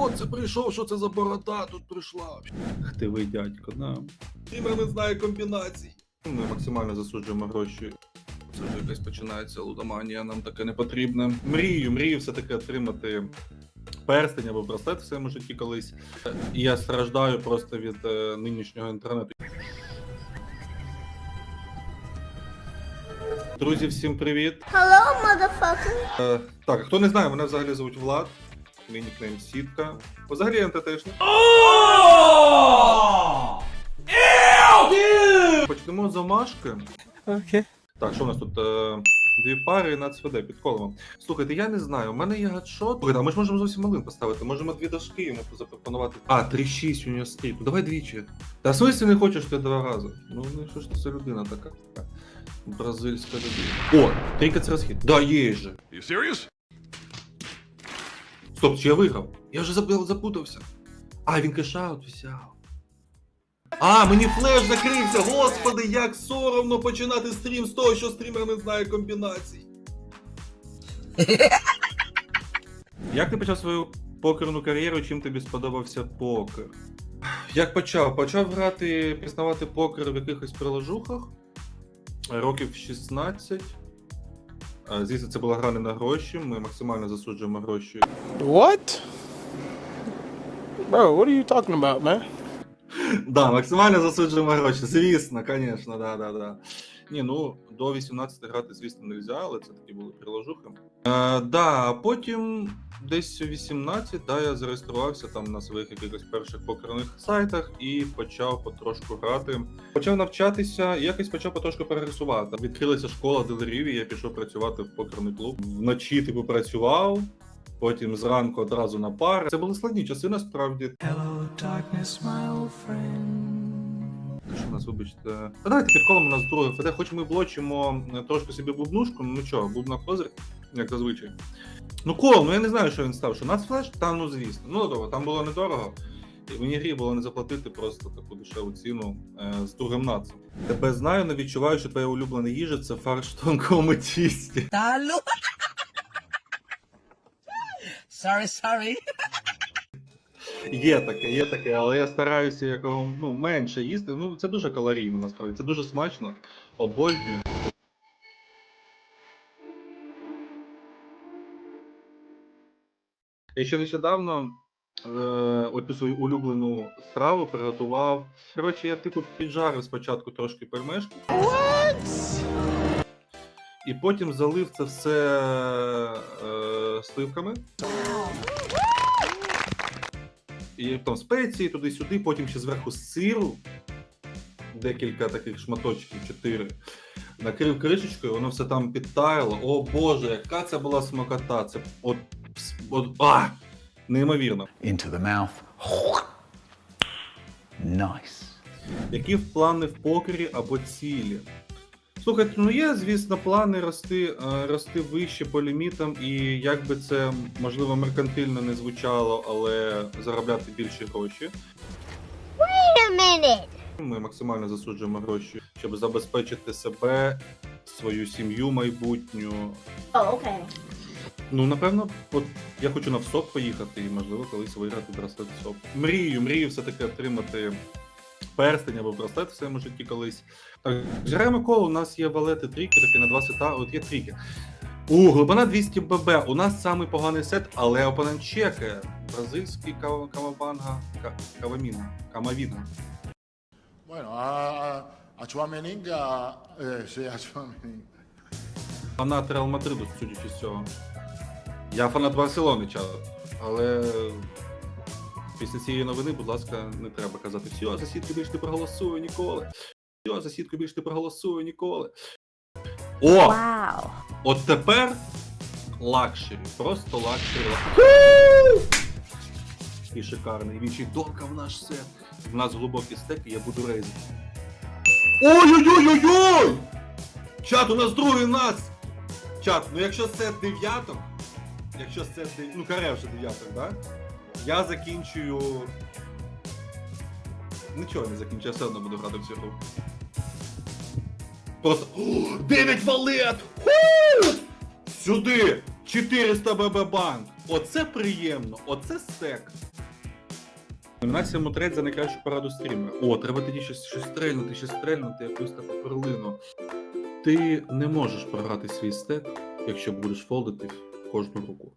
Хто це прийшов? Що це за борода тут прийшла? Хтивий дядько, да. Тімер не знає комбінацій. Ми максимально засуджуємо гроші. Це вже якась починається лудоманія, нам таке не потрібне. Мрію, мрію все-таки отримати перстень або браслет в своєму житті колись. І я страждаю просто від е, нинішнього інтернету. Друзі, всім привіт! Hello, motherfucker. Е, так, хто не знає, мене взагалі звуть Влад. Мій нікнейм Сітка. Взагалі я НТТшник. Почнемо з. Окей. Так, що у нас тут? Е, дві пари на ЦВД під колом. Слухайте, я не знаю, у мене є гадшот. Слухайте, а ми ж можемо зовсім малим поставити. Можемо дві дошки йому запропонувати. А, 3-6 у нього стріп. Ну давай двічі. Та в смислі не хочеш ти два рази? Ну, ну що ж це за людина така? Бразильська людина. О, трійка це розхід. Да, є же. You serious? Стоп, чи я виграв? Я вже запутався. А, він кешаут взяв. А, мені флеш закрився! Господи, як соромно починати стрім з того, що стрімер не знає комбінацій. Як ти почав свою покерну кар'єру? Чим тобі сподобався покер? Як почав? Почав грати, пізнавати покер в якихось приложухах. Років 16. Звісно, це була гра не на гроші. Ми максимально засуджуємо гроші. What? Bro, what are you talking about, man? Да, максимально засуджуємо гроші. Звісно, звісно, да, да, да. Ні, ну до 18 грати, звісно, не можна, але це такі були приложухи. Е, да, потім десь у 18, да, я зареєструвався там на своїх якихось перших покерних сайтах і почав потрошку грати. Почав навчатися, якось почав потрошку прогресувати. Відкрилася школа дилерів, і я пішов працювати в покерний клуб. Вночі типу працював. Потім зранку одразу на пари. Це були складні часи насправді. Що у нас, вибачте. Та давайте під колом у нас друге ФД, хоч ми блочимо е, трошки собі бубнушку, ну нічого, бубна козир, як зазвичай. Ну кол, ну я не знаю, що він став. Що нацфлеш? Та ну звісно. Ну добре, там було недорого. І мені грі було не заплатити просто таку дешеву ціну е, з другим нацем. Тебе знаю, не відчуваю, що твоя улюблена їжа це фарш в тонкому тісті. Talo. sorry, sorry. Є таке, є таке, але я стараюся якого ну, менше їсти. Ну це дуже калорійно насправді, це дуже смачно. Обожнюю. Я ще нещодавно е, оцю свою улюблену страву приготував. Коротше, я типу піджарив спочатку трошки пельмешки. І потім залив це все е, сливками. І там спеції туди-сюди, потім ще зверху сиру, декілька таких шматочків, чотири. Накрив кришечкою, воно все там підтаяло. О Боже, яка це була смакота! Це от, от а, неймовірно. into the mouth. Nice. Які в плани в покері або цілі? Слухайте, ну є, звісно, плани рости, е, рости вище по лімітам, і як би це можливо меркантильно не звучало, але заробляти більші гроші. Wait a minute. Ми максимально засуджуємо гроші, щоб забезпечити себе, свою сім'ю майбутню. Oh, okay. Ну, напевно, от я хочу на ВСОП поїхати і, можливо, колись виграти браслет ВСОП. Мрію, мрію все-таки отримати перстень або браслет в своєму житті колись. Так, граємо коло, у нас є валети такі на два сета, от є тріки. У, глибина 200 ББ. У нас самий поганий сет, але опонент чекає. Бразильський кава- кавабанга, ка- кавамінга, камавінга. Bueno, eh, sí, a Chouameninga. Фанат Реал Мадриду, судячи з цього. Я фанат Барселони, чат. Але після цієї новини, будь ласка, не треба казати, все, за сітку більш не проголосую ніколи. Все, за сітку більш не проголосую ніколи. О! Wow. От тепер лакшері. Просто лакшері. І шикарний. Він ще й донка в наш сет. В нас глибокі стеки, я буду рейзити. Ой-ой-ой-ой-ой! Чат, у нас другий нас! Чат, ну якщо сет дев'ятом, якщо сет дев- ну каре вже дев'ятом, да? Я закінчую. Нічого не закінчую, я все одно буду грати в цю гру. Просто. О, 9 валет! Ху! Сюди! 400 ББ банк! Оце приємно, оце стек. Номінація Мутрет за найкращу пораду стрімера. О, треба тоді щось, щось стрельнути, щось стрельнути, якусь таку перлину. Ти не можеш програти свій стек, якщо будеш фолдити кожну руку.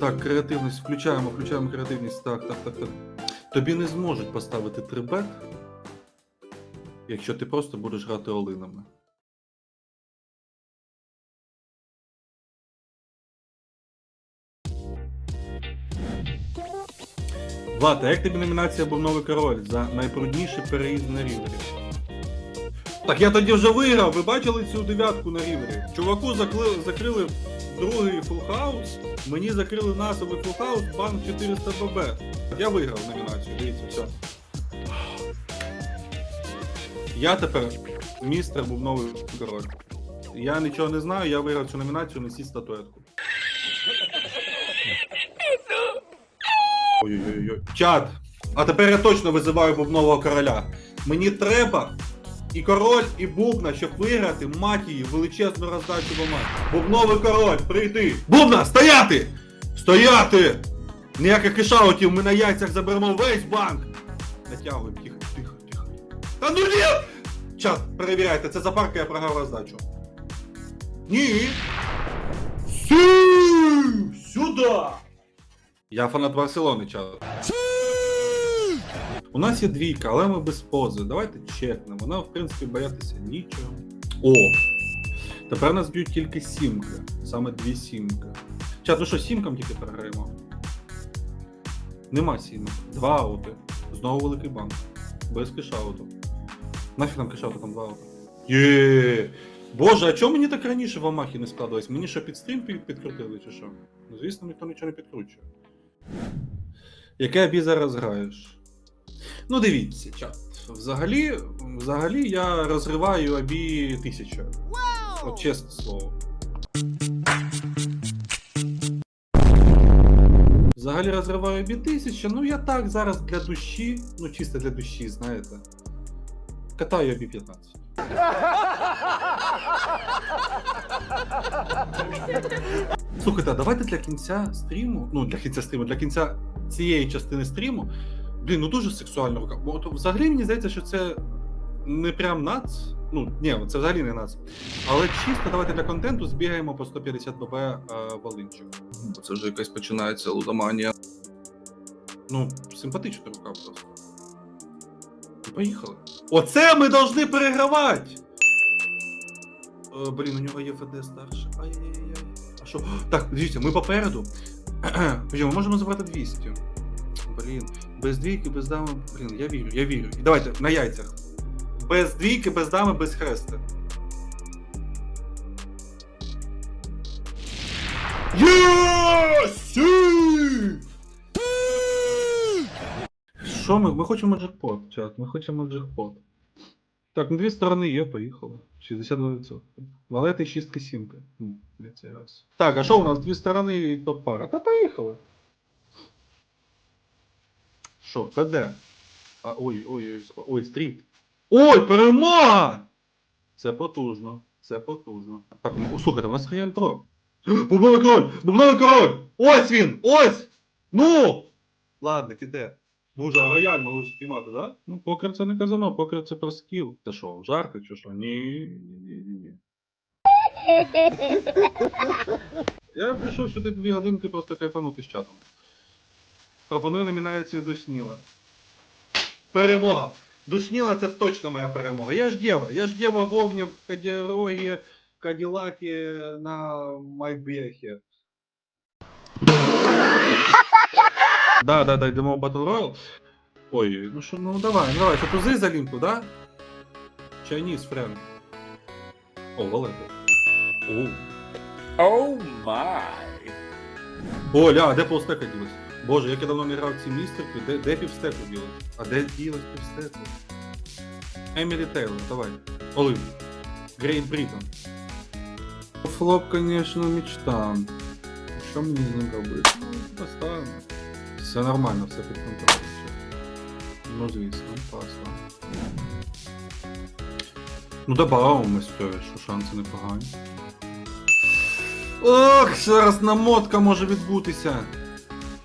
Так, креативність, включаємо, включаємо креативність. Так, так, так, так. Тобі не зможуть поставити 3 якщо ти просто будеш грати олинами. Влад, а як тобі номінація був новий король за найбрудніший переїзд на рівері? Так я тоді вже виграв, ви бачили цю дев'ятку на рівері? Чуваку закли... закрили другий фулхаус, мені закрили насовий фулхаус, банк 400 ББ. Я виграв номінацію, дивіться, все. Я тепер містер був новий король. Я нічого не знаю, я виграв цю номінацію, несіть статуетку. Ой-ой-ой. Чат! А тепер я точно визиваю бубнового короля. Мені треба і король, і бубна, щоб виграти, мать її, величезну роздачу бумаг. Бубновий король, прийди! Бубна, стояти! Стояти! Ніяких кишаутів, ми на яйцях заберемо весь банк! Натягуємо, тихо, тихо, тихо. Та ну ні! Чат, перевіряйте, це за парка я програв роздачу. Ні! Сі! Сюда! Я фанат Барселони, чат. У нас є двійка, але ми без пози. Давайте чекнемо. Вона, в принципі, боятися нічого. О! Тепер нас б'ють тільки сімки. Саме дві сімки. Чат, ну що, сімкам тільки програємо? Нема сімок. Два аути. Знову великий банк. Без кешауту. Нафіг нам кешауту, там два аути. Є. Боже, а чому мені так раніше в Амахі не складалось? Мені що під стрім підкрутили чи що? Ну, звісно, ніхто нічого не підкручує. Яке абі зараз граєш? Ну, дивіться, чат. Взагалі, взагалі я розриваю абі тисяча. От чесне слово. Взагалі розриваю абі тисяча. Ну я так зараз для душі, ну чисто для душі, знаєте. Катаю абі 15. Слухайте, а давайте для кінця стріму, ну для кінця стріму, для кінця цієї частини стріму. Блін, ну дуже сексуальна рука. Бо от взагалі мені здається, що це не прям нац. Ну, ні, це взагалі не нац. Але чисто давайте для контенту збігаємо по 150 ББ е. Бо це вже якась починається лудоманія. Ну, симпатична рука просто. І Поїхали. Оце ми повинні перегравати! Е, блін, у нього є ФД старше. Ай-яй-яй. А що? Так, дивіться, ми попереду. Ми можемо забрати 200. Блін, без двійки, без дами. Блін, я вірю, я вірю. І давайте на яйцях. Без двійки, без дами, без хреста. Єсі! Що ми? Ми хочемо джекпот, чат, ми хочемо джекпот. Так, на дві сторони є, поїхали. 62%. Валети шістка сімка. М, для цей раз. Так, а що у нас дві сторони і топ пара? Та поїхали. Що, КД? А, ой, ой, ой, ой, стріт. Ой, перемога! Це потужно. Це потужно. Так, ну, слухайте, у нас рояль дроп. Бубновий король! Бубновий король! Ось він! Ось! Ну! Ладно, піде. Ну, вже рояль можу спіймати, да? Ну, покер це не казано, покер це про скіл. Це що, жарти чи що? Ні, ні, ні, ні. Я прийшов сюди дві годинки просто кайфанути з чатом. Пропоную номінацію Душніла. Перемога! Душніла це точно моя перемога. Я ж дєва, я ж дєва вовні в Кадірогі, Каділакі на Майбехі. Да, да, да, йдемо в Battle Royale. Ой, ну що, ну давай, ну давай, що тузи за лімку, да? Chinese friend. О, Валерій. О. Oh my. Оля, а де полстека ділась? Боже, як я давно не грав ці містерки, де, де півстеку ділась? А де ділась півстеку? Емілі Тейлор, давай. Олив. Грейт Брітон. Флоп, конечно, мечта. Що мені з ним робити? Ну, поставимо. Все нормально, все під контролем. Ну, звісно, класно. Ну, добавимо цього, що шанси непогані. Ох, зараз намотка може відбутися.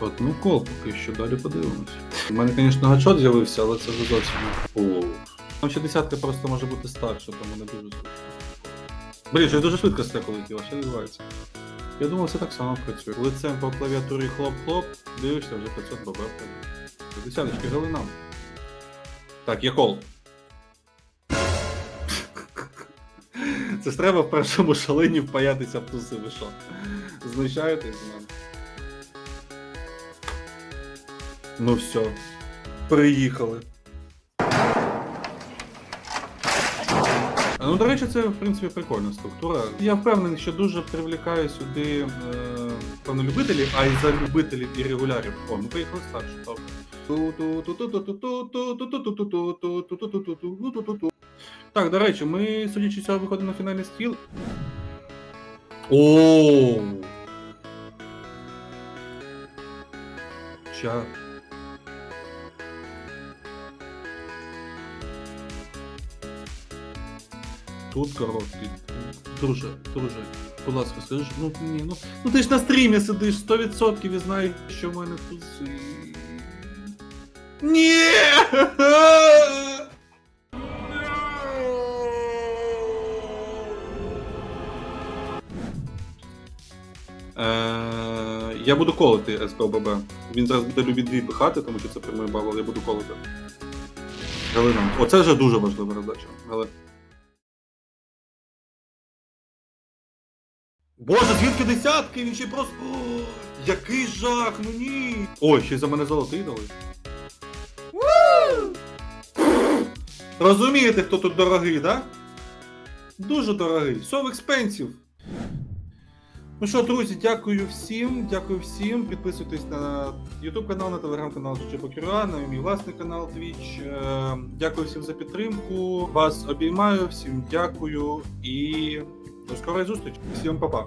Одну кол поки що, далі подивимось. У мене, звісно, гачот з'явився, але це вже зовсім. не- О. Там ще десятка просто може бути старша, тому не дуже зручно. Блін, щось дуже швидко стеко летіло, що відбувається. Я думав, це так само працює. Лицем по клавіатурі хлоп-хлоп, дивишся вже 500 баб. Десяточки гали нам. Так, є кол. Це ж треба в першому шалені впаятися в туси, ви що? Знущаєтесь з мене? Ну все. Приїхали. Ну, до речі, це в принципі прикольна структура. Я впевнений, що дуже привлікає сюди е, певно любителів, а й за любителів і регулярів. О, ми поїхали старше. Так, до речі, ми, судячи цього, виходимо на фінальний стіл. О! Ча. Тут короткий. Друже, друже, будь ласка, скажи, ну ні, ну, ну ти ж на стрімі сидиш 100% і знаєш, що в мене тут. Ні! Е, я буду колити СПББ. Він зараз буде любі дві пихати, тому що це прямий бал, але я буду колити. Галина. Оце вже дуже важлива задача. Але... Боже, звідки десятки? Він ще просто. О, який жах, ну ні! Ой, ще й за мене золотий дали. Розумієте, хто тут дорогий, да? Дуже дорогий. So expensive. Ну що, друзі, дякую всім, дякую всім. Підписуйтесь на YouTube канал, на телеграм-канал Чепокюра, на мій власний канал Twitch. Е, Дякую всім за підтримку. Вас обіймаю, всім дякую і до скорої зустрічі. Всім па-па.